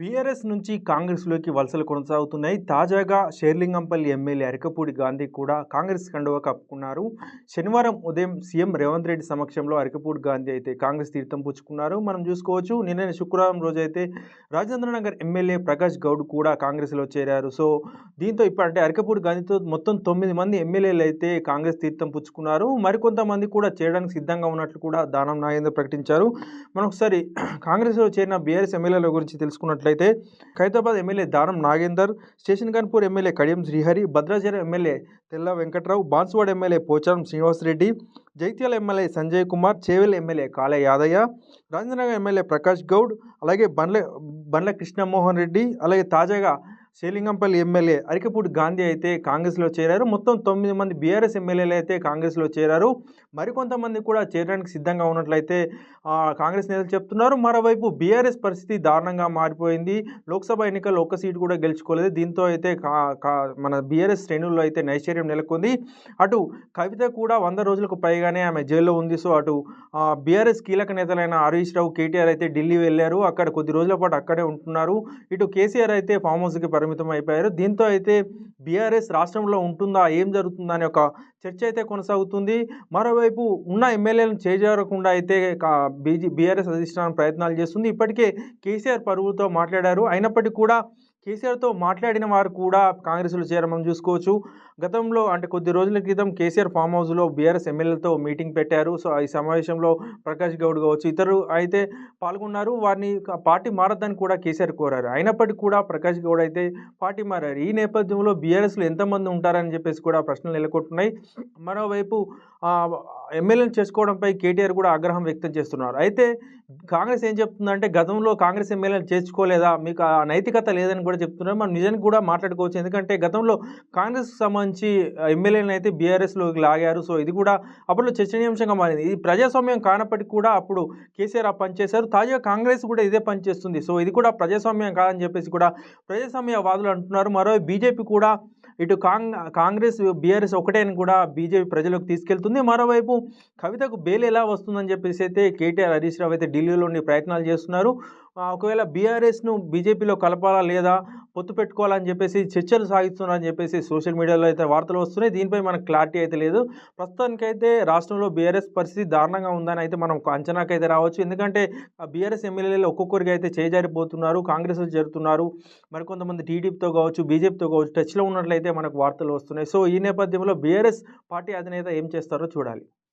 BRS నుంచి కాంగ్రెస్లోకి వలసలు కొనసాగుతున్నాయి. తాజాగా షేర్లింగంపల్లి ఎమ్మెల్యే అరికపూడి గాంధీ కూడా కాంగ్రెస్ కండువా కప్పుకున్నారు. శనివారం ఉదయం సీఎం రేవంత్ రెడ్డి సమక్షంలో అరికపూడి గాంధీ అయితే కాంగ్రెస్ తీర్థం పుచ్చుకున్నారు. మనం చూసుకోవచ్చు నిన్న శుక్రవారం రోజైతే రాజేంద్రనగర్ ఎమ్మెల్యే ప్రకాష్ గౌడ్ కూడా కాంగ్రెస్లో చేరారు. సో దీంతో ఇప్పుడు అంటే అరికపూడి గాంధీతో మొత్తం తొమ్మిది మంది ఎమ్మెల్యేలు అయితే కాంగ్రెస్ తీర్థం పుచ్చుకున్నారు. మరికొంతమంది కూడా చేయడానికి సిద్ధంగా ఉన్నట్లు కూడా దానం నాగేంద్ర ప్రకటించారు. మనం ఒకసారి కాంగ్రెస్లో చేరిన బీఆర్ఎస్ ఎమ్మెల్యేల గురించి చూసుకున్నట్లయితే Khairatabad MLA Danam Nagender station Ghanpur MLA Kadiyam Srihari Bhadrachalam MLA Tellam Venkatrao Banswada MLA Pocharam Srinivas Reddy Jagtial MLA Sanjay Kumar Chevella MLA Kale Yadaiah Rajendranagar MLA Prakash Goud అలాగే బండ్ల బండ్ల కృష్ణమోహన్ రెడ్డి అలాగే తాజాగా Serilingampally MLA Arikapudi Gandhi అయితే కాంగ్రెస్లో చేరారు. మొత్తం తొమ్మిది మంది BRS ఎమ్మెల్యేలు అయితే కాంగ్రెస్లో చేరారు. మరికొంతమంది కూడా చేరడానికి సిద్ధంగా ఉన్నట్లయితే కాంగ్రెస్ నేతలు చెప్తున్నారు. మరోవైపు బీఆర్ఎస్ పరిస్థితి దారుణంగా మారిపోయింది. లోక్సభ ఎన్నికల్లో ఒక్క సీటు కూడా గెలుచుకోలేదు. దీంతో అయితే కా- కా- మన బీఆర్ఎస్ శ్రేణుల్లో అయితే నైశ్చర్యం నెలకొంది. అటు కవిత కూడా వంద రోజులకు పైగానే ఆమె జైల్లో ఉంది. సో అటు బీఆర్ఎస్ కీలక నేతలైన హరీష్ రావు కేటీఆర్ అయితే ఢిల్లీ వెళ్ళారు. అక్కడ కొద్ది రోజుల పాటు అక్కడే ఉంటున్నారు. ఇటు కేసీఆర్ అయితే ఫామ్ హౌస్కి పరిమితం అయిపోయారు. దీంతో అయితే బీఆర్ఎస్ రాష్ట్రంలో ఉంటుందా? ఏం జరుగుతుందా అనే ఒక చర్చ అయితే కొనసాగుతుంది. మరోవైపు ఉన్న ఎమ్మెల్యేలను చేజారకుండా అయితే బీజీ బీఆర్ఎస్ అధిష్టానం ప్రయత్నాలు చేస్తుంది. ఇప్పటికే కేసీఆర్ పరువుతో మాట్లాడారు. అయినప్పటికీ కూడా కేసీఆర్తో మాట్లాడిన వారు కూడా కాంగ్రెస్లో చేరమని చూసుకోవచ్చు. గతంలో అంటే కొద్ది రోజుల క్రితం కేసీఆర్ ఫామ్ హౌస్లో బీఆర్ఎస్ ఎమ్మెల్యేలతో మీటింగ్ పెట్టారు. సో ఈ సమావేశంలో ప్రకాష్ గౌడ్ కావచ్చు ఇతరు అయితే పాల్గొన్నారు. వారిని పార్టీ మారద్దని కూడా కేసీఆర్ కోరారు. అయినప్పటికీ కూడా ప్రకాష్ గౌడ్ అయితే పార్టీ మారారు. ఈ నేపథ్యంలో బీఆర్ఎస్లో ఎంతమంది ఉంటారని చెప్పేసి కూడా ప్రశ్నలు నెలకొంటున్నాయి. మరోవైపు ఎమ్మెల్యేలు చేసుకోవడంపై కేటీఆర్ కూడా ఆగ్రహం వ్యక్తం చేస్తున్నారు. అయితే కాంగ్రెస్ ఏం చెప్తుందంటే గతంలో కాంగ్రెస్ ఎమ్మెల్యేలు చేర్చుకోలేదా? మీకు ఆ నైతికత లేదని కూడా చెప్తున్నారు. మనం నిజానికి కూడా మాట్లాడుకోవచ్చు. ఎందుకంటే గతంలో కాంగ్రెస్కి సంబంధించి ఎమ్మెల్యేలను అయితే బీఆర్ఎస్లోకి లాగారు. సో ఇది కూడా అప్పట్లో చర్చనీయాంశంగా మారింది. ఇది ప్రజాస్వామ్యం కానప్పటికీ కూడా అప్పుడు కేసీఆర్ ఆ పనిచేశారు తాజాగా కాంగ్రెస్ కూడా ఇదే పనిచేస్తుంది సో ఇది కూడా ప్రజాస్వామ్యం కాదని చెప్పేసి కూడా ప్రజాస్వామ్య వాదులు అంటున్నారు. మరో బీజేపీ కూడా ఇటు కాంగ్ కాంగ్రెస్ బీఆర్ఎస్ ఒకటే అని కూడా బీజేపీ ప్రజలకు తీసుకెళ్తుంది. మరోవైపు కవితకు బెయిల్ ఎలా వస్తుందని చెప్పేసి అయితే కేటీఆర్ హరీష్ రావు అయితే ఢిల్లీలో ఉండి ప్రయత్నాలు చేస్తున్నారు. ఒకవేళ బీఆర్ఎస్ను బీజేపీలో కలపాలా లేదా పొత్తు పెట్టుకోవాలని చెప్పేసి చర్చలు సాగిస్తున్నారని చెప్పేసి సోషల్ మీడియాలో అయితే వార్తలు వస్తున్నాయి. దీనిపై మనకు క్లారిటీ అయితే లేదు. ప్రస్తుతానికైతే రాష్ట్రంలో బీఆర్ఎస్ పరిస్థితి దారుణంగా ఉందని అయితే మనం ఒక అంచనాకైతే రావచ్చు. ఎందుకంటే ఆ బీఆర్ఎస్ ఎమ్మెల్యేలు ఒక్కొక్కరికి అయితే చేజారిపోతున్నారు. కాంగ్రెస్లో చేరుతున్నారు. మరికొంతమంది టీడీపీతో కావచ్చు బీజేపీతో కావచ్చు టచ్లో ఉన్నట్లయితే మనకు వార్తలు వస్తున్నాయి. సో ఈ నేపథ్యంలో బీఆర్ఎస్ పార్టీ అధినేత ఏం చేస్తారో చూడాలి.